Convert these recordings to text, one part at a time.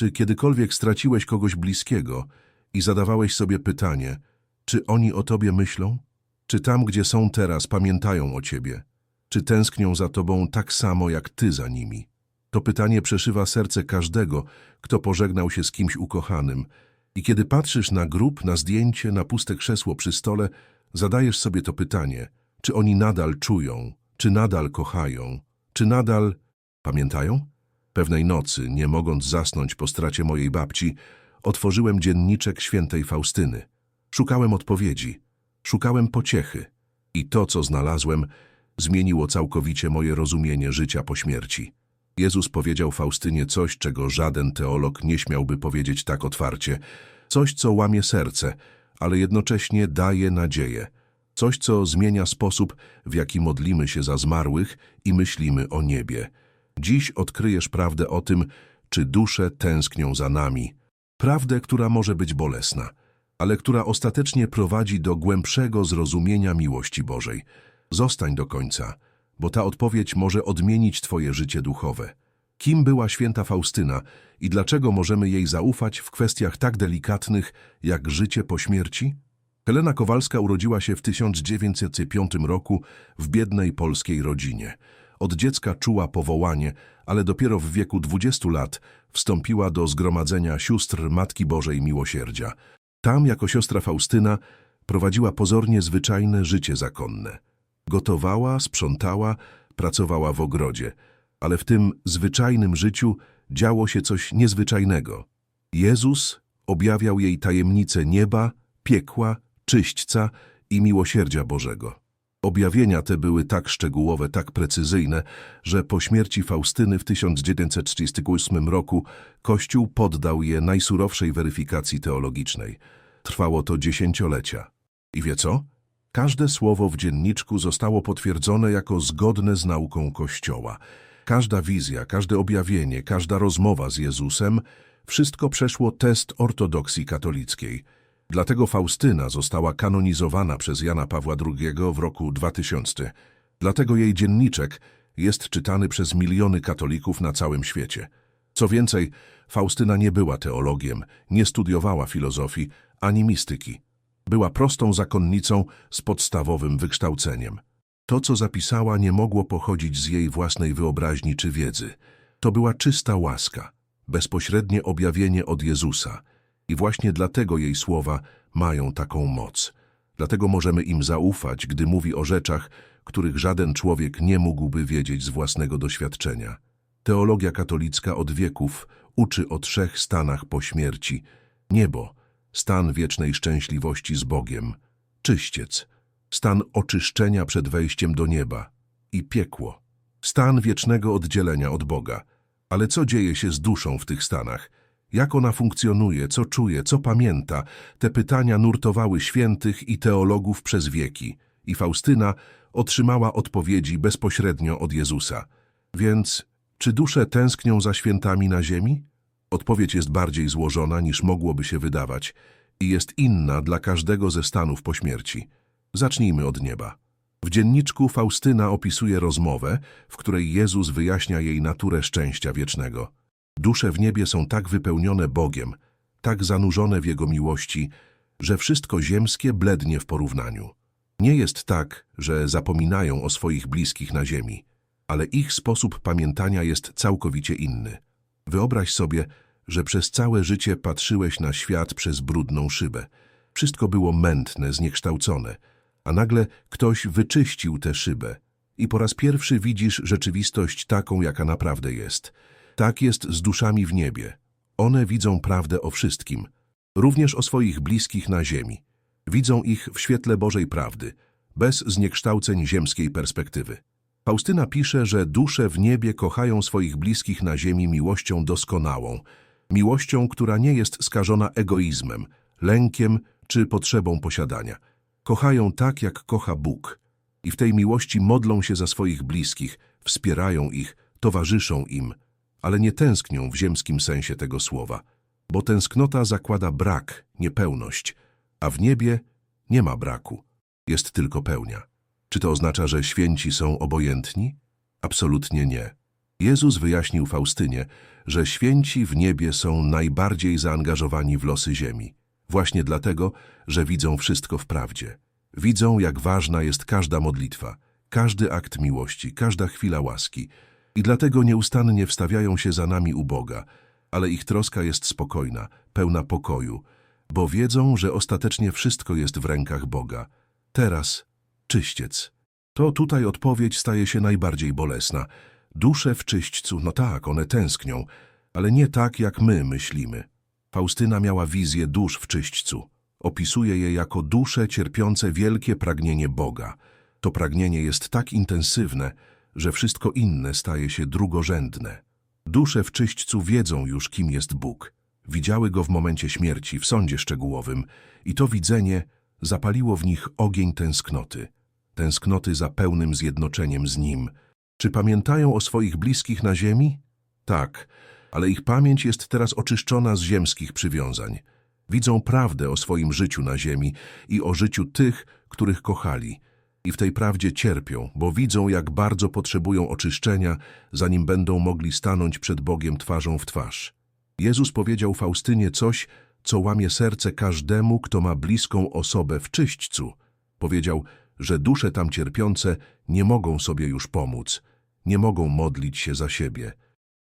Czy kiedykolwiek straciłeś kogoś bliskiego i zadawałeś sobie pytanie, czy oni o tobie myślą? Czy tam, gdzie są teraz, pamiętają o ciebie? Czy tęsknią za tobą tak samo, jak ty za nimi? To pytanie przeszywa serce każdego, kto pożegnał się z kimś ukochanym. I kiedy patrzysz na grób, na zdjęcie, na puste krzesło przy stole, zadajesz sobie to pytanie, czy oni nadal czują, czy nadal kochają, czy nadal pamiętają? Pewnej nocy, nie mogąc zasnąć po stracie mojej babci, otworzyłem dzienniczek świętej Faustyny. Szukałem odpowiedzi, szukałem pociechy i to, co znalazłem, zmieniło całkowicie moje rozumienie życia po śmierci. Jezus powiedział Faustynie coś, czego żaden teolog nie śmiałby powiedzieć tak otwarcie, coś, co łamie serce, ale jednocześnie daje nadzieję, coś, co zmienia sposób, w jaki modlimy się za zmarłych i myślimy o niebie. Dziś odkryjesz prawdę o tym, czy dusze tęsknią za nami. Prawdę, która może być bolesna, ale która ostatecznie prowadzi do głębszego zrozumienia miłości Bożej. Zostań do końca, bo ta odpowiedź może odmienić Twoje życie duchowe. Kim była święta Faustyna i dlaczego możemy jej zaufać w kwestiach tak delikatnych jak życie po śmierci? Helena Kowalska urodziła się w 1905 roku w biednej polskiej rodzinie. Od dziecka czuła powołanie, ale dopiero w wieku 20 lat wstąpiła do zgromadzenia sióstr Matki Bożej Miłosierdzia. Tam, jako siostra Faustyna, prowadziła pozornie zwyczajne życie zakonne. Gotowała, sprzątała, pracowała w ogrodzie, ale w tym zwyczajnym życiu działo się coś niezwyczajnego. Jezus objawiał jej tajemnice nieba, piekła, czyśćca i miłosierdzia Bożego. Objawienia te były tak szczegółowe, tak precyzyjne, że po śmierci Faustyny w 1938 roku Kościół poddał je najsurowszej weryfikacji teologicznej. Trwało to dziesięciolecia. I wie co? Każde słowo w dzienniczku zostało potwierdzone jako zgodne z nauką Kościoła. Każda wizja, każde objawienie, każda rozmowa z Jezusem, wszystko przeszło test ortodoksji katolickiej. Dlatego Faustyna została kanonizowana przez Jana Pawła II w roku 2000. Dlatego jej dzienniczek jest czytany przez miliony katolików na całym świecie. Co więcej, Faustyna nie była teologiem, nie studiowała filozofii ani mistyki. Była prostą zakonnicą z podstawowym wykształceniem. To, co zapisała, nie mogło pochodzić z jej własnej wyobraźni czy wiedzy. To była czysta łaska, bezpośrednie objawienie od Jezusa. I właśnie dlatego jej słowa mają taką moc. Dlatego możemy im zaufać, gdy mówi o rzeczach, których żaden człowiek nie mógłby wiedzieć z własnego doświadczenia. Teologia katolicka od wieków uczy o trzech stanach po śmierci. Niebo, stan wiecznej szczęśliwości z Bogiem, czyściec, stan oczyszczenia przed wejściem do nieba i piekło, stan wiecznego oddzielenia od Boga. Ale co dzieje się z duszą w tych stanach? Jak ona funkcjonuje, co czuje, co pamięta? Te pytania nurtowały świętych i teologów przez wieki i Faustyna otrzymała odpowiedzi bezpośrednio od Jezusa. Więc czy dusze tęsknią za świętami na ziemi? Odpowiedź jest bardziej złożona niż mogłoby się wydawać i jest inna dla każdego ze stanów po śmierci. Zacznijmy od nieba. W dzienniczku Faustyna opisuje rozmowę, w której Jezus wyjaśnia jej naturę szczęścia wiecznego. Dusze w niebie są tak wypełnione Bogiem, tak zanurzone w Jego miłości, że wszystko ziemskie blednie w porównaniu. Nie jest tak, że zapominają o swoich bliskich na ziemi, ale ich sposób pamiętania jest całkowicie inny. Wyobraź sobie, że przez całe życie patrzyłeś na świat przez brudną szybę. Wszystko było mętne, zniekształcone, a nagle ktoś wyczyścił tę szybę i po raz pierwszy widzisz rzeczywistość taką, jaka naprawdę jest. Tak jest z duszami w niebie. One widzą prawdę o wszystkim, również o swoich bliskich na ziemi. Widzą ich w świetle Bożej prawdy, bez zniekształceń ziemskiej perspektywy. Faustyna pisze, że dusze w niebie kochają swoich bliskich na ziemi miłością doskonałą, miłością, która nie jest skażona egoizmem, lękiem czy potrzebą posiadania. Kochają tak, jak kocha Bóg i w tej miłości modlą się za swoich bliskich, wspierają ich, towarzyszą im, ale nie tęsknią w ziemskim sensie tego słowa, bo tęsknota zakłada brak, niepełność, a w niebie nie ma braku, jest tylko pełnia. Czy to oznacza, że święci są obojętni? Absolutnie nie. Jezus wyjaśnił Faustynie, że święci w niebie są najbardziej zaangażowani w losy ziemi. Właśnie dlatego, że widzą wszystko w prawdzie. Widzą, jak ważna jest każda modlitwa, każdy akt miłości, każda chwila łaski. I dlatego nieustannie wstawiają się za nami u Boga, ale ich troska jest spokojna, pełna pokoju, bo wiedzą, że ostatecznie wszystko jest w rękach Boga. Teraz czyściec. To tutaj odpowiedź staje się najbardziej bolesna. Dusze w czyśćcu, no tak, one tęsknią, ale nie tak, jak my myślimy. Faustyna miała wizję dusz w czyśćcu. Opisuje je jako dusze cierpiące wielkie pragnienie Boga. To pragnienie jest tak intensywne, że wszystko inne staje się drugorzędne. Dusze w czyśćcu wiedzą już, kim jest Bóg. Widziały Go w momencie śmierci, w sądzie szczegółowym i to widzenie zapaliło w nich ogień tęsknoty. Tęsknoty za pełnym zjednoczeniem z Nim. Czy pamiętają o swoich bliskich na ziemi? Tak, ale ich pamięć jest teraz oczyszczona z ziemskich przywiązań. Widzą prawdę o swoim życiu na ziemi i o życiu tych, których kochali. I w tej prawdzie cierpią, bo widzą, jak bardzo potrzebują oczyszczenia, zanim będą mogli stanąć przed Bogiem twarzą w twarz. Jezus powiedział Faustynie coś, co łamie serce każdemu, kto ma bliską osobę w czyśćcu. Powiedział, że dusze tam cierpiące nie mogą sobie już pomóc, nie mogą modlić się za siebie,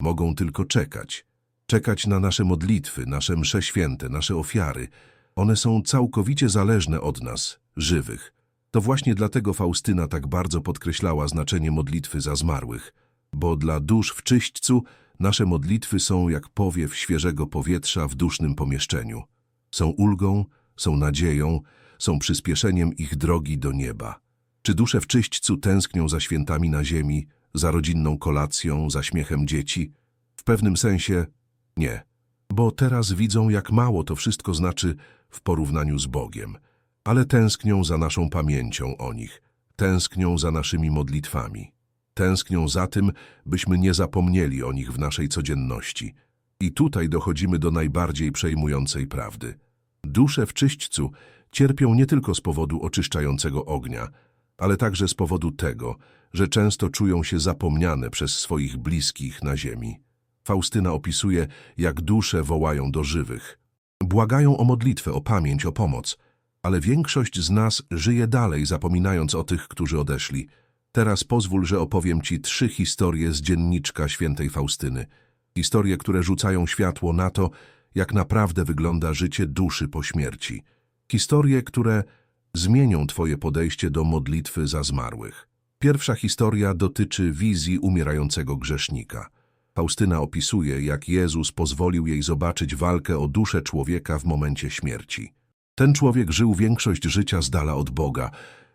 mogą tylko czekać. Czekać na nasze modlitwy, nasze msze święte, nasze ofiary. One są całkowicie zależne od nas, żywych. To właśnie dlatego Faustyna tak bardzo podkreślała znaczenie modlitwy za zmarłych, bo dla dusz w czyśćcu nasze modlitwy są jak powiew świeżego powietrza w dusznym pomieszczeniu. Są ulgą, są nadzieją, są przyspieszeniem ich drogi do nieba. Czy dusze w czyśćcu tęsknią za świętami na ziemi, za rodzinną kolacją, za śmiechem dzieci? W pewnym sensie nie, bo teraz widzą, jak mało to wszystko znaczy w porównaniu z Bogiem, ale tęsknią za naszą pamięcią o nich, tęsknią za naszymi modlitwami, tęsknią za tym, byśmy nie zapomnieli o nich w naszej codzienności. I tutaj dochodzimy do najbardziej przejmującej prawdy. Dusze w czyśćcu cierpią nie tylko z powodu oczyszczającego ognia, ale także z powodu tego, że często czują się zapomniane przez swoich bliskich na ziemi. Faustyna opisuje, jak dusze wołają do żywych. Błagają o modlitwę, o pamięć, o pomoc, ale większość z nas żyje dalej, zapominając o tych, którzy odeszli. Teraz pozwól, że opowiem Ci trzy historie z dzienniczka świętej Faustyny. Historie, które rzucają światło na to, jak naprawdę wygląda życie duszy po śmierci. Historie, które zmienią Twoje podejście do modlitwy za zmarłych. Pierwsza historia dotyczy wizji umierającego grzesznika. Faustyna opisuje, jak Jezus pozwolił jej zobaczyć walkę o duszę człowieka w momencie śmierci. Ten człowiek żył większość życia z dala od Boga,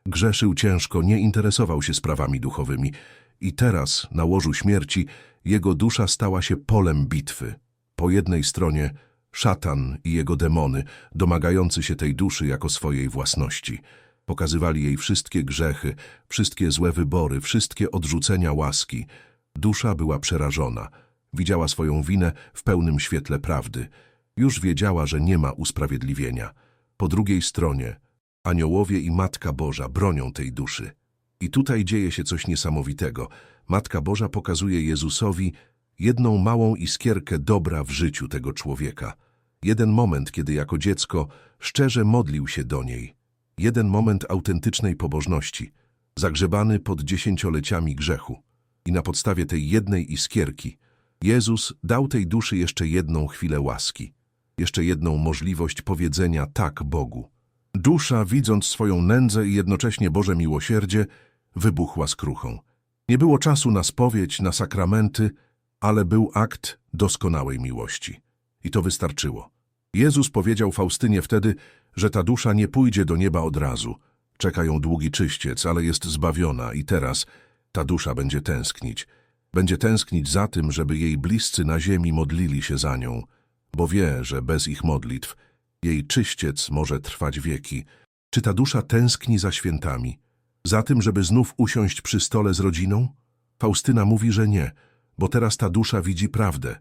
grzeszył ciężko, nie interesował się sprawami duchowymi i teraz, na łożu śmierci, jego dusza stała się polem bitwy. Po jednej stronie szatan i jego demony, domagający się tej duszy jako swojej własności. Pokazywali jej wszystkie grzechy, wszystkie złe wybory, wszystkie odrzucenia łaski. Dusza była przerażona. Widziała swoją winę w pełnym świetle prawdy. Już wiedziała, że nie ma usprawiedliwienia. Po drugiej stronie aniołowie i Matka Boża bronią tej duszy. I tutaj dzieje się coś niesamowitego. Matka Boża pokazuje Jezusowi jedną małą iskierkę dobra w życiu tego człowieka. Jeden moment, kiedy jako dziecko szczerze modlił się do niej. Jeden moment autentycznej pobożności, zagrzebany pod dziesięcioleciami grzechu. I na podstawie tej jednej iskierki Jezus dał tej duszy jeszcze jedną chwilę łaski, jeszcze jedną możliwość powiedzenia tak Bogu. Dusza, widząc swoją nędzę i jednocześnie Boże miłosierdzie, wybuchła skruchą. Nie było czasu na spowiedź, na sakramenty, ale był akt doskonałej miłości. I to wystarczyło. Jezus powiedział Faustynie wtedy, że ta dusza nie pójdzie do nieba od razu. Czeka ją długi czyściec, ale jest zbawiona i teraz ta dusza będzie tęsknić. Będzie tęsknić za tym, żeby jej bliscy na ziemi modlili się za nią, bo wie, że bez ich modlitw jej czyściec może trwać wieki. Czy ta dusza tęskni za świętami? Za tym, żeby znów usiąść przy stole z rodziną? Faustyna mówi, że nie, bo teraz ta dusza widzi prawdę.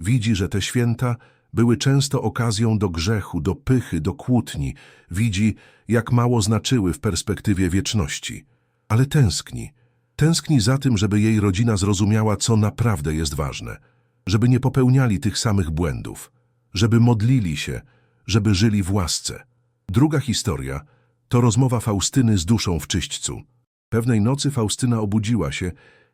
Widzi, że te święta były często okazją do grzechu, do pychy, do kłótni. Widzi, jak mało znaczyły w perspektywie wieczności. Ale tęskni, Tęskni za tym, żeby jej rodzina zrozumiała, co naprawdę jest ważne. Żeby nie popełniali tych samych błędów. Żeby modlili się, żeby żyli w łasce. Druga historia to rozmowa Faustyny z duszą w czyśćcu. Pewnej nocy Faustyna obudziła się,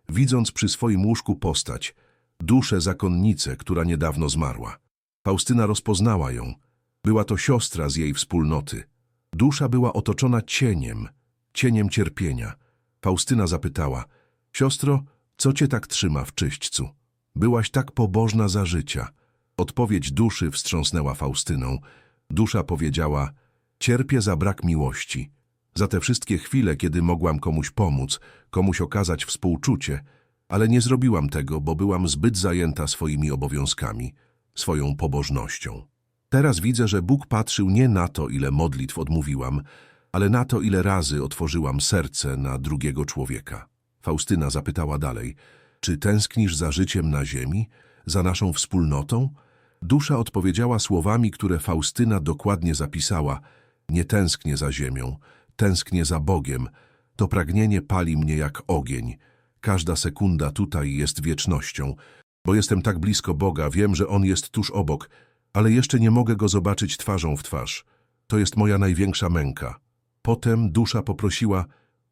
widząc przy swoim łóżku postać, duszę zakonnicę, która niedawno zmarła. Faustyna rozpoznała ją. Była to siostra z jej wspólnoty. Dusza była otoczona cieniem, cieniem cierpienia. Faustyna zapytała, siostro, co cię tak trzyma w czyśćcu? Byłaś tak pobożna za życia. Odpowiedź duszy wstrząsnęła Faustyną. Dusza powiedziała, cierpię za brak miłości. Za te wszystkie chwile, kiedy mogłam komuś pomóc, komuś okazać współczucie, ale nie zrobiłam tego, bo byłam zbyt zajęta swoimi obowiązkami, swoją pobożnością. Teraz widzę, że Bóg patrzył nie na to, ile modlitw odmówiłam, ale na to, ile razy otworzyłam serce na drugiego człowieka. Faustyna zapytała dalej, czy tęsknisz za życiem na ziemi, za naszą wspólnotą? Dusza odpowiedziała słowami, które Faustyna dokładnie zapisała. Nie tęsknię za ziemią, tęsknię za Bogiem. To pragnienie pali mnie jak ogień. Każda sekunda tutaj jest wiecznością. Bo jestem tak blisko Boga, wiem, że On jest tuż obok, ale jeszcze nie mogę Go zobaczyć twarzą w twarz. To jest moja największa męka. Potem dusza poprosiła,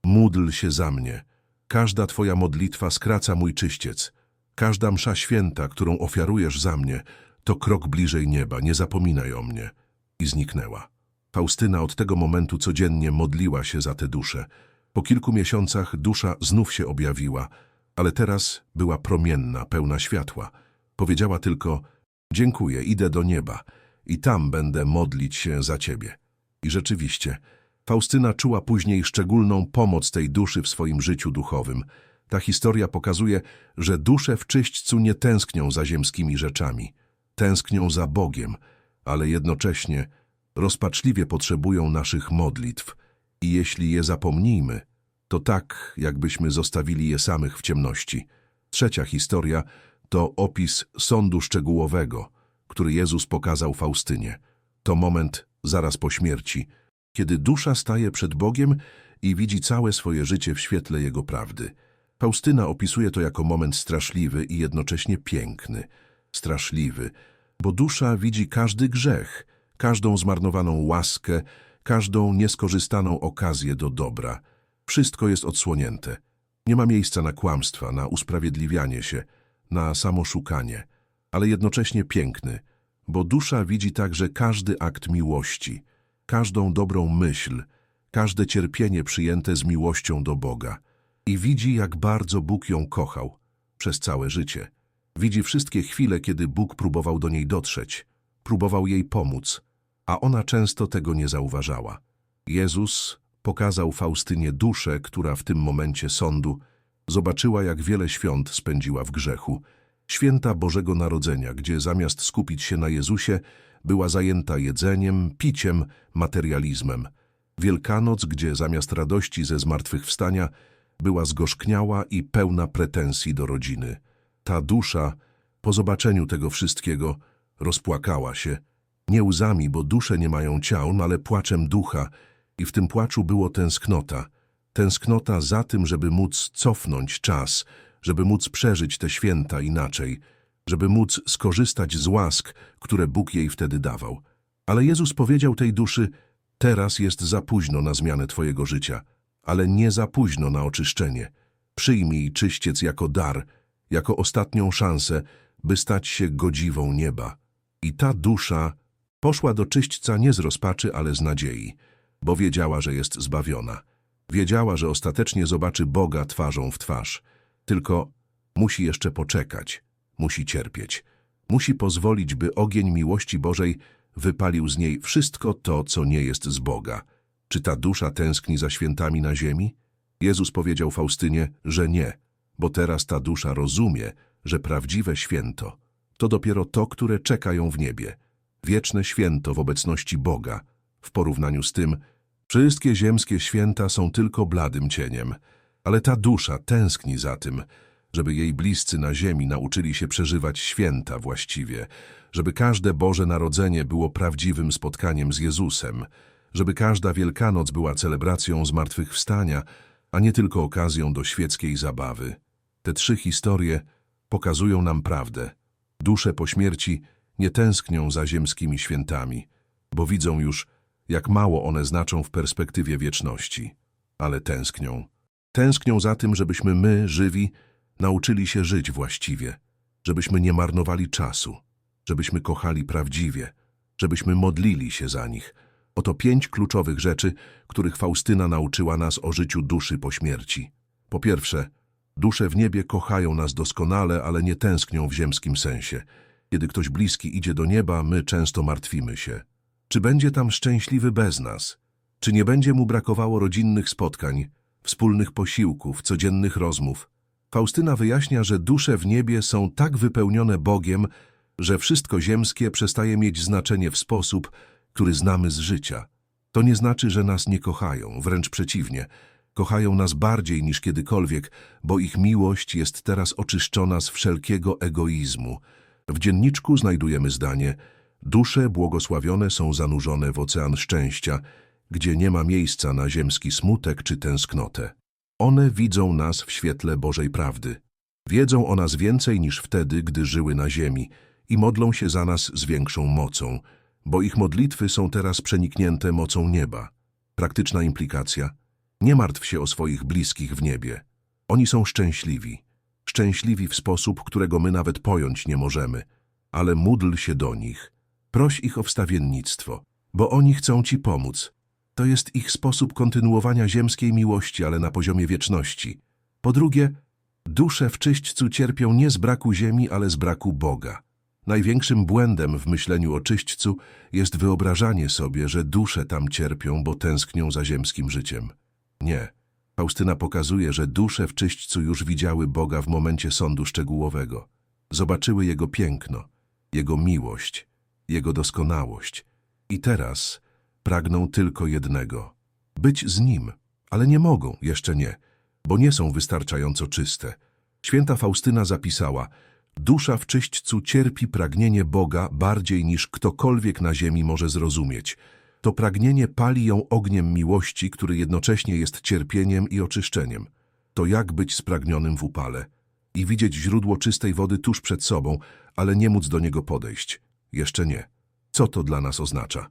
módl się za mnie. Każda Twoja modlitwa skraca mój czyściec. Każda msza święta, którą ofiarujesz za mnie, to krok bliżej nieba, nie zapominaj o mnie. I zniknęła. Faustyna od tego momentu codziennie modliła się za tę duszę. Po kilku miesiącach dusza znów się objawiła, ale teraz była promienna, pełna światła. Powiedziała tylko, dziękuję, idę do nieba i tam będę modlić się za ciebie. I rzeczywiście, Faustyna czuła później szczególną pomoc tej duszy w swoim życiu duchowym. Ta historia pokazuje, że dusze w czyśćcu nie tęsknią za ziemskimi rzeczami. Tęsknią za Bogiem, ale jednocześnie rozpaczliwie potrzebują naszych modlitw i jeśli je zapomnijmy, to tak, jakbyśmy zostawili je samych w ciemności. Trzecia historia to opis sądu szczegółowego, który Jezus pokazał Faustynie. To moment zaraz po śmierci, kiedy dusza staje przed Bogiem i widzi całe swoje życie w świetle Jego prawdy. Faustyna opisuje to jako moment straszliwy i jednocześnie piękny. Straszliwy, bo dusza widzi każdy grzech, każdą zmarnowaną łaskę, każdą nieskorzystaną okazję do dobra. Wszystko jest odsłonięte. Nie ma miejsca na kłamstwa, na usprawiedliwianie się, na samoszukanie, ale jednocześnie piękny, bo dusza widzi także każdy akt miłości, każdą dobrą myśl, każde cierpienie przyjęte z miłością do Boga i widzi, jak bardzo Bóg ją kochał przez całe życie. Widzi wszystkie chwile, kiedy Bóg próbował do niej dotrzeć, próbował jej pomóc, a ona często tego nie zauważała. Jezus pokazał Faustynie duszę, która w tym momencie sądu zobaczyła, jak wiele świąt spędziła w grzechu. Święta Bożego Narodzenia, gdzie zamiast skupić się na Jezusie, była zajęta jedzeniem, piciem, materializmem. Wielkanoc, gdzie zamiast radości ze zmartwychwstania była zgorzkniała i pełna pretensji do rodziny. Ta dusza, po zobaczeniu tego wszystkiego, rozpłakała się, nie łzami, bo dusze nie mają ciał, ale płaczem ducha i w tym płaczu było tęsknota. Tęsknota za tym, żeby móc cofnąć czas, żeby móc przeżyć te święta inaczej, żeby móc skorzystać z łask, które Bóg jej wtedy dawał. Ale Jezus powiedział tej duszy, teraz jest za późno na zmianę twojego życia, ale nie za późno na oczyszczenie. Przyjmij czyściec jako dar, jako ostatnią szansę, by stać się godziwą nieba. I ta dusza poszła do czyśćca nie z rozpaczy, ale z nadziei, bo wiedziała, że jest zbawiona. Wiedziała, że ostatecznie zobaczy Boga twarzą w twarz. Tylko musi jeszcze poczekać, musi cierpieć. Musi pozwolić, by ogień miłości Bożej wypalił z niej wszystko to, co nie jest z Boga. Czy ta dusza tęskni za świętami na ziemi? Jezus powiedział Faustynie, że nie, bo teraz ta dusza rozumie, że prawdziwe święto to dopiero to, które czeka ją w niebie. Wieczne święto w obecności Boga. W porównaniu z tym, wszystkie ziemskie święta są tylko bladym cieniem, ale ta dusza tęskni za tym, żeby jej bliscy na ziemi nauczyli się przeżywać święta właściwie, żeby każde Boże Narodzenie było prawdziwym spotkaniem z Jezusem, żeby każda Wielkanoc była celebracją zmartwychwstania, a nie tylko okazją do świeckiej zabawy. Te trzy historie pokazują nam prawdę. Dusze po śmierci nie tęsknią za ziemskimi świętami, bo widzą już, jak mało one znaczą w perspektywie wieczności. Ale tęsknią. Tęsknią za tym, żebyśmy my, żywi, nauczyli się żyć właściwie, żebyśmy nie marnowali czasu, żebyśmy kochali prawdziwie, żebyśmy modlili się za nich. Oto pięć kluczowych rzeczy, których Faustyna nauczyła nas o życiu duszy po śmierci. Po pierwsze, dusze w niebie kochają nas doskonale, ale nie tęsknią w ziemskim sensie. Kiedy ktoś bliski idzie do nieba, my często martwimy się. Czy będzie tam szczęśliwy bez nas? Czy nie będzie mu brakowało rodzinnych spotkań, wspólnych posiłków, codziennych rozmów? Faustyna wyjaśnia, że dusze w niebie są tak wypełnione Bogiem, że wszystko ziemskie przestaje mieć znaczenie w sposób, który znamy z życia. To nie znaczy, że nas nie kochają, wręcz przeciwnie. Kochają nas bardziej niż kiedykolwiek, bo ich miłość jest teraz oczyszczona z wszelkiego egoizmu. W dzienniczku znajdujemy zdanie Dusze błogosławione są zanurzone w ocean szczęścia, gdzie nie ma miejsca na ziemski smutek czy tęsknotę. One widzą nas w świetle Bożej prawdy. Wiedzą o nas więcej niż wtedy, gdy żyły na ziemi i modlą się za nas z większą mocą, bo ich modlitwy są teraz przeniknięte mocą nieba. Praktyczna implikacja. Nie martw się o swoich bliskich w niebie. Oni są szczęśliwi. Szczęśliwi w sposób, którego my nawet pojąć nie możemy. Ale módl się do nich. Proś ich o wstawiennictwo, bo oni chcą ci pomóc. To jest ich sposób kontynuowania ziemskiej miłości, ale na poziomie wieczności. Po drugie, dusze w czyśćcu cierpią nie z braku ziemi, ale z braku Boga. Największym błędem w myśleniu o czyśćcu jest wyobrażanie sobie, że dusze tam cierpią, bo tęsknią za ziemskim życiem. Nie. Faustyna pokazuje, że dusze w czyśćcu już widziały Boga w momencie sądu szczegółowego. Zobaczyły Jego piękno, Jego miłość, Jego doskonałość. I teraz pragną tylko jednego – być z Nim, ale nie mogą, jeszcze nie, bo nie są wystarczająco czyste. Święta Faustyna zapisała – Dusza w czyśćcu cierpi pragnienie Boga bardziej niż ktokolwiek na ziemi może zrozumieć. To pragnienie pali ją ogniem miłości, który jednocześnie jest cierpieniem i oczyszczeniem. To jak być spragnionym w upale i widzieć źródło czystej wody tuż przed sobą, ale nie móc do niego podejść. Jeszcze nie. Co to dla nas oznacza?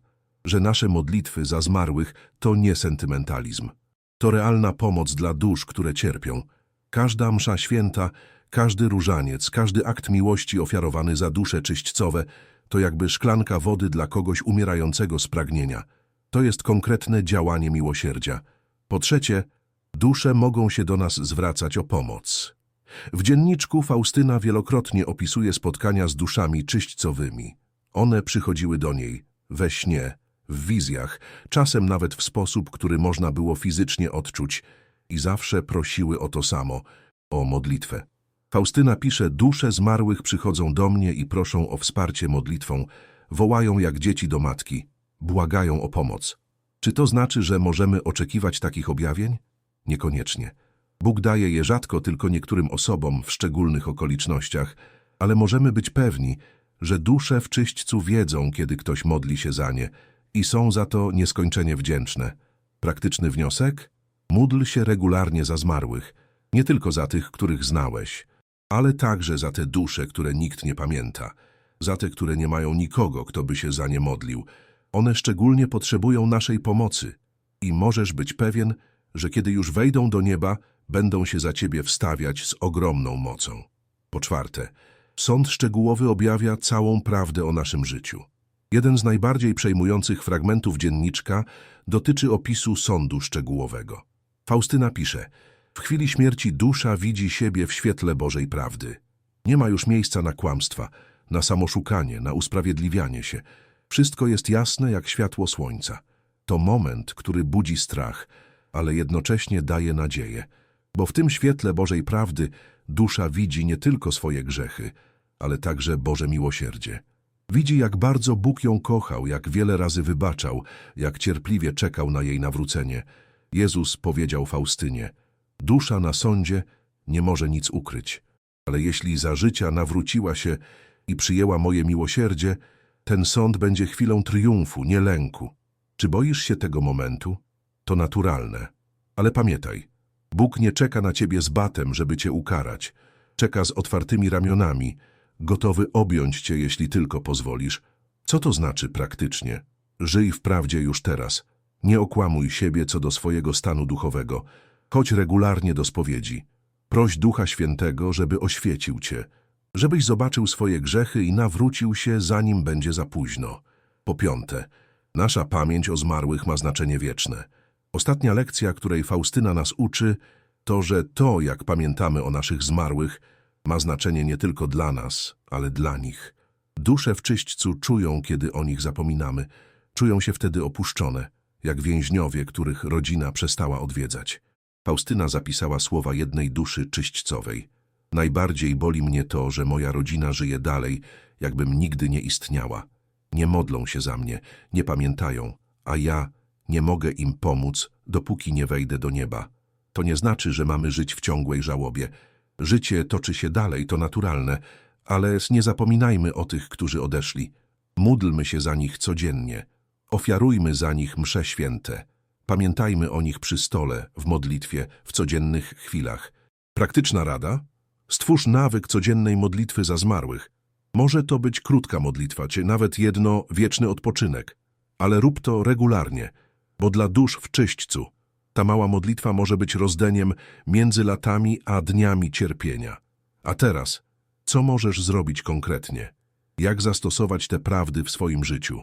Że nasze modlitwy za zmarłych to nie sentymentalizm. To realna pomoc dla dusz, które cierpią. Każda msza święta każdy różaniec, każdy akt miłości ofiarowany za dusze czyśćcowe to jakby szklanka wody dla kogoś umierającego z pragnienia. To jest konkretne działanie miłosierdzia. Po trzecie, dusze mogą się do nas zwracać o pomoc. W dzienniczku Faustyna wielokrotnie opisuje spotkania z duszami czyśćcowymi. One przychodziły do niej we śnie, w wizjach, czasem nawet w sposób, który można było fizycznie odczuć i zawsze prosiły o to samo, o modlitwę. Faustyna pisze, dusze zmarłych przychodzą do mnie i proszą o wsparcie modlitwą, wołają jak dzieci do matki, błagają o pomoc. Czy to znaczy, że możemy oczekiwać takich objawień? Niekoniecznie. Bóg daje je rzadko tylko niektórym osobom w szczególnych okolicznościach, ale możemy być pewni, że dusze w czyśćcu wiedzą, kiedy ktoś modli się za nie i są za to nieskończenie wdzięczne. Praktyczny wniosek? Módl się regularnie za zmarłych, nie tylko za tych, których znałeś, ale także za te dusze, które nikt nie pamięta, za te, które nie mają nikogo, kto by się za nie modlił. One szczególnie potrzebują naszej pomocy i możesz być pewien, że kiedy już wejdą do nieba, będą się za ciebie wstawiać z ogromną mocą. Po czwarte, sąd szczegółowy objawia całą prawdę o naszym życiu. Jeden z najbardziej przejmujących fragmentów dzienniczka dotyczy opisu sądu szczegółowego. Faustyna pisze – w chwili śmierci dusza widzi siebie w świetle Bożej prawdy. Nie ma już miejsca na kłamstwa, na samoszukanie, na usprawiedliwianie się. Wszystko jest jasne jak światło słońca. To moment, który budzi strach, ale jednocześnie daje nadzieję, bo w tym świetle Bożej prawdy dusza widzi nie tylko swoje grzechy, ale także Boże miłosierdzie. Widzi, jak bardzo Bóg ją kochał, jak wiele razy wybaczał, jak cierpliwie czekał na jej nawrócenie. Jezus powiedział Faustynie – Dusza na sądzie nie może nic ukryć, ale jeśli za życia nawróciła się i przyjęła moje miłosierdzie, ten sąd będzie chwilą triumfu, nie lęku. Czy boisz się tego momentu? To naturalne. Ale pamiętaj, Bóg nie czeka na ciebie z batem, żeby cię ukarać. Czeka z otwartymi ramionami, gotowy objąć cię, jeśli tylko pozwolisz. Co to znaczy praktycznie? Żyj w prawdzie już teraz. Nie okłamuj siebie co do swojego stanu duchowego. Chodź regularnie do spowiedzi. Proś Ducha Świętego, żeby oświecił cię, żebyś zobaczył swoje grzechy i nawrócił się, zanim będzie za późno. Po piąte, nasza pamięć o zmarłych ma znaczenie wieczne. Ostatnia lekcja, której Faustyna nas uczy, to, że to, jak pamiętamy o naszych zmarłych, ma znaczenie nie tylko dla nas, ale dla nich. Dusze w czyśćcu czują, kiedy o nich zapominamy. Czują się wtedy opuszczone, jak więźniowie, których rodzina przestała odwiedzać. Faustyna zapisała słowa jednej duszy czyśćcowej. Najbardziej boli mnie to, że moja rodzina żyje dalej, jakbym nigdy nie istniała. Nie modlą się za mnie, nie pamiętają, a ja nie mogę im pomóc, dopóki nie wejdę do nieba. To nie znaczy, że mamy żyć w ciągłej żałobie. Życie toczy się dalej, to naturalne, ale nie zapominajmy o tych, którzy odeszli. Módlmy się za nich codziennie. Ofiarujmy za nich msze święte. Pamiętajmy o nich przy stole, w modlitwie, w codziennych chwilach. Praktyczna rada? Stwórz nawyk codziennej modlitwy za zmarłych. Może to być krótka modlitwa, czy nawet jedno wieczny odpoczynek, ale rób to regularnie, bo dla dusz w czyśćcu ta mała modlitwa może być rozdeniem między latami a dniami cierpienia. A teraz, co możesz zrobić konkretnie? Jak zastosować te prawdy w swoim życiu?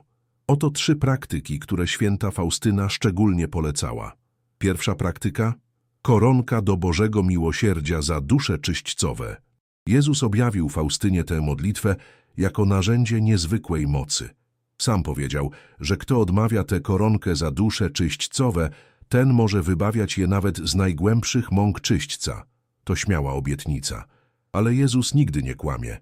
Oto trzy praktyki, które święta Faustyna szczególnie polecała. Pierwsza praktyka? Koronka do Bożego Miłosierdzia za dusze czyśćcowe. Jezus objawił Faustynie tę modlitwę jako narzędzie niezwykłej mocy. Sam powiedział, że kto odmawia tę koronkę za dusze czyśćcowe, ten może wybawiać je nawet z najgłębszych mąk czyśćca. To śmiała obietnica. Ale Jezus nigdy nie kłamie.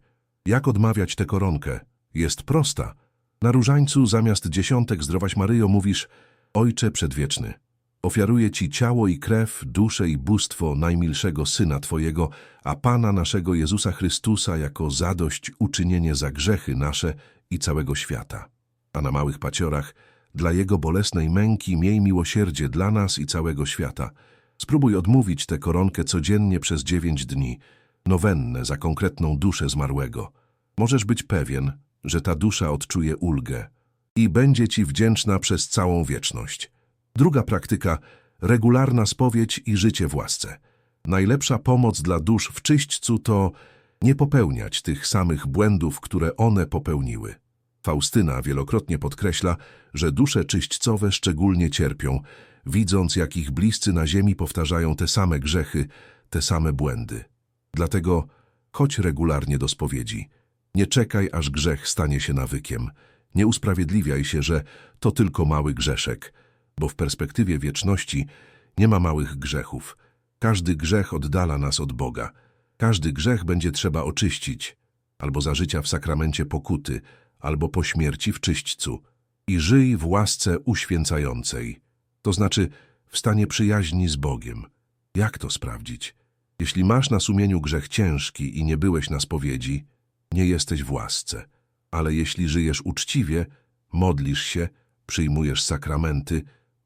Jak odmawiać tę koronkę? Jest prosta. Na różańcu zamiast dziesiątek zdrowaś Maryjo mówisz Ojcze Przedwieczny, ofiaruję Ci ciało i krew, duszę i bóstwo najmilszego Syna Twojego, a Pana naszego Jezusa Chrystusa jako zadość uczynienie za grzechy nasze i całego świata. A na małych paciorach dla Jego bolesnej męki miej miłosierdzie dla nas i całego świata. Spróbuj odmówić tę koronkę codziennie przez dziewięć dni, nowennę za konkretną duszę zmarłego. Możesz być pewien, że ta dusza odczuje ulgę i będzie Ci wdzięczna przez całą wieczność. Druga praktyka – regularna spowiedź i życie w łasce. Najlepsza pomoc dla dusz w czyśćcu to nie popełniać tych samych błędów, które one popełniły. Faustyna wielokrotnie podkreśla, że dusze czyśćcowe szczególnie cierpią, widząc jak ich bliscy na ziemi powtarzają te same grzechy, te same błędy. Dlatego chodź regularnie do spowiedzi. Nie czekaj, aż grzech stanie się nawykiem. Nie usprawiedliwiaj się, że to tylko mały grzeszek, bo w perspektywie wieczności nie ma małych grzechów. Każdy grzech oddala nas od Boga. Każdy grzech będzie trzeba oczyścić, albo za życia w sakramencie pokuty, albo po śmierci w czyśćcu. I żyj w łasce uświęcającej, to znaczy w stanie przyjaźni z Bogiem. Jak to sprawdzić? Jeśli masz na sumieniu grzech ciężki i nie byłeś na spowiedzi, nie jesteś w łasce. Ale jeśli żyjesz uczciwie, modlisz się, przyjmujesz sakramenty,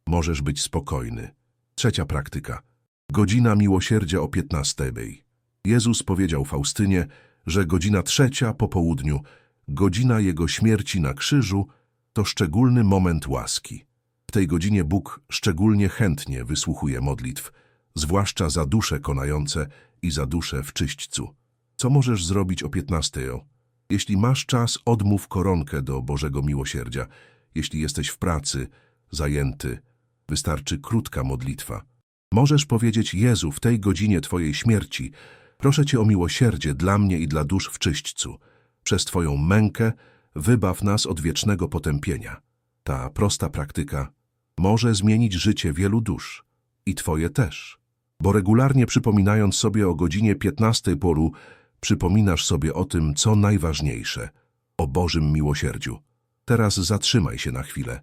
możesz być spokojny. Trzecia praktyka. Godzina miłosierdzia o 15. Jezus powiedział Faustynie, że godzina trzecia po południu, godzina Jego śmierci na krzyżu, to szczególny moment łaski. W tej godzinie Bóg szczególnie chętnie wysłuchuje modlitw, zwłaszcza za dusze konające i za dusze w czyśćcu. Co możesz zrobić o 15? Jeśli masz czas, odmów koronkę do Bożego Miłosierdzia. Jeśli jesteś w pracy, zajęty, wystarczy krótka modlitwa. Możesz powiedzieć Jezu w tej godzinie Twojej śmierci, proszę Cię o miłosierdzie dla mnie i dla dusz w czyśćcu. Przez Twoją mękę wybaw nas od wiecznego potępienia. Ta prosta praktyka może zmienić życie wielu dusz. I Twoje też. Bo regularnie przypominając sobie o godzinie 15 poru, przypominasz sobie o tym, co najważniejsze, o Bożym miłosierdziu. Teraz zatrzymaj się na chwilę.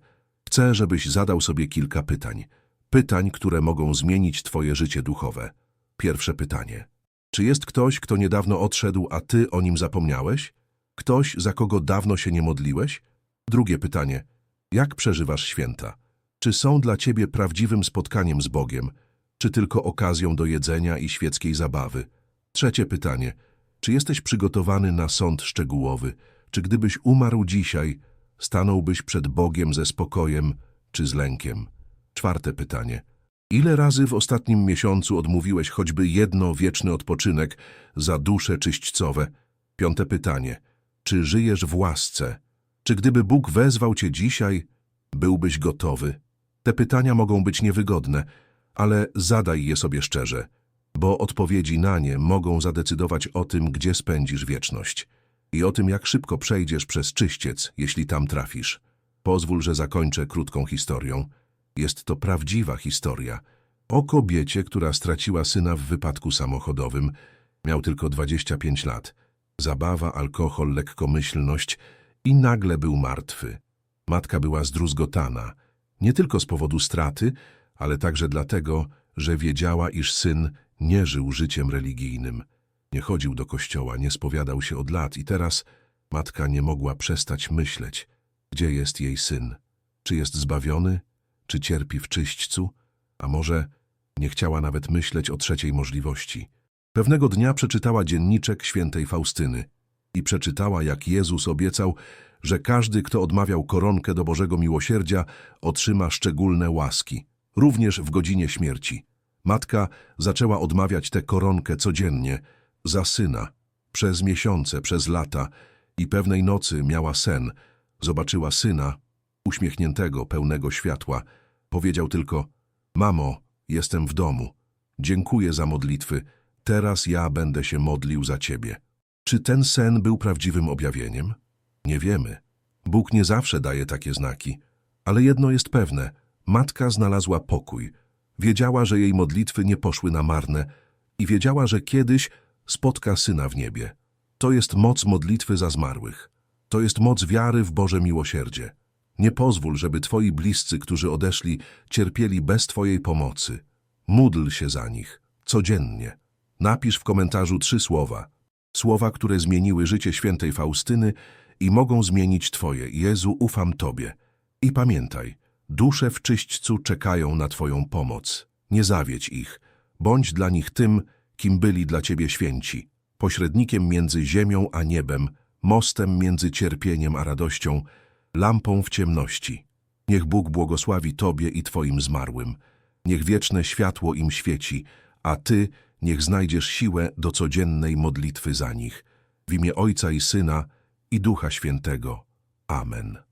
Chcę, żebyś zadał sobie kilka pytań. Pytań, które mogą zmienić Twoje życie duchowe. Pierwsze pytanie. Czy jest ktoś, kto niedawno odszedł, a Ty o nim zapomniałeś? Ktoś, za kogo dawno się nie modliłeś? Drugie pytanie. Jak przeżywasz święta? Czy są dla Ciebie prawdziwym spotkaniem z Bogiem? Czy tylko okazją do jedzenia i świeckiej zabawy? Trzecie pytanie. Czy jesteś przygotowany na sąd szczegółowy? Czy gdybyś umarł dzisiaj, stanąłbyś przed Bogiem ze spokojem czy z lękiem? Czwarte pytanie. Ile razy w ostatnim miesiącu odmówiłeś choćby jedno wieczny odpoczynek za dusze czyśćcowe? Piąte pytanie. Czy żyjesz w łasce? Czy gdyby Bóg wezwał cię dzisiaj, byłbyś gotowy? Te pytania mogą być niewygodne, ale zadaj je sobie szczerze, bo odpowiedzi na nie mogą zadecydować o tym, gdzie spędzisz wieczność i o tym, jak szybko przejdziesz przez czyściec, jeśli tam trafisz. Pozwól, że zakończę krótką historią. Jest to prawdziwa historia o kobiecie, która straciła syna w wypadku samochodowym. Miał tylko 25 lat. Zabawa, alkohol, lekkomyślność i nagle był martwy. Matka była zdruzgotana, nie tylko z powodu straty, ale także dlatego, że wiedziała, iż syn nie żył życiem religijnym. Nie chodził do kościoła, nie spowiadał się od lat i teraz matka nie mogła przestać myśleć, gdzie jest jej syn. Czy jest zbawiony? Czy cierpi w czyśćcu? A może nie chciała nawet myśleć o trzeciej możliwości. Pewnego dnia przeczytała dzienniczek świętej Faustyny i przeczytała, jak Jezus obiecał, że każdy, kto odmawiał koronkę do Bożego Miłosierdzia, otrzyma szczególne łaski, również w godzinie śmierci. Matka zaczęła odmawiać tę koronkę codziennie, za syna, przez miesiące, przez lata i pewnej nocy miała sen. Zobaczyła syna, uśmiechniętego, pełnego światła. Powiedział tylko, mamo, jestem w domu. Dziękuję za modlitwy. Teraz ja będę się modlił za ciebie. Czy ten sen był prawdziwym objawieniem? Nie wiemy. Bóg nie zawsze daje takie znaki. Ale jedno jest pewne. Matka znalazła pokój. Wiedziała, że jej modlitwy nie poszły na marne i wiedziała, że kiedyś spotka syna w niebie. To jest moc modlitwy za zmarłych. To jest moc wiary w Boże miłosierdzie. Nie pozwól, żeby twoi bliscy, którzy odeszli, cierpieli bez twojej pomocy. Módl się za nich, codziennie. Napisz w komentarzu trzy słowa. Słowa, które zmieniły życie świętej Faustyny i mogą zmienić twoje. Jezu, ufam Tobie. I pamiętaj, dusze w czyśćcu czekają na Twoją pomoc. Nie zawiedź ich. Bądź dla nich tym, kim byli dla Ciebie święci. Pośrednikiem między ziemią a niebem, mostem między cierpieniem a radością, lampą w ciemności. Niech Bóg błogosławi Tobie i Twoim zmarłym. Niech wieczne światło im świeci, a Ty niech znajdziesz siłę do codziennej modlitwy za nich. W imię Ojca i Syna i Ducha Świętego. Amen.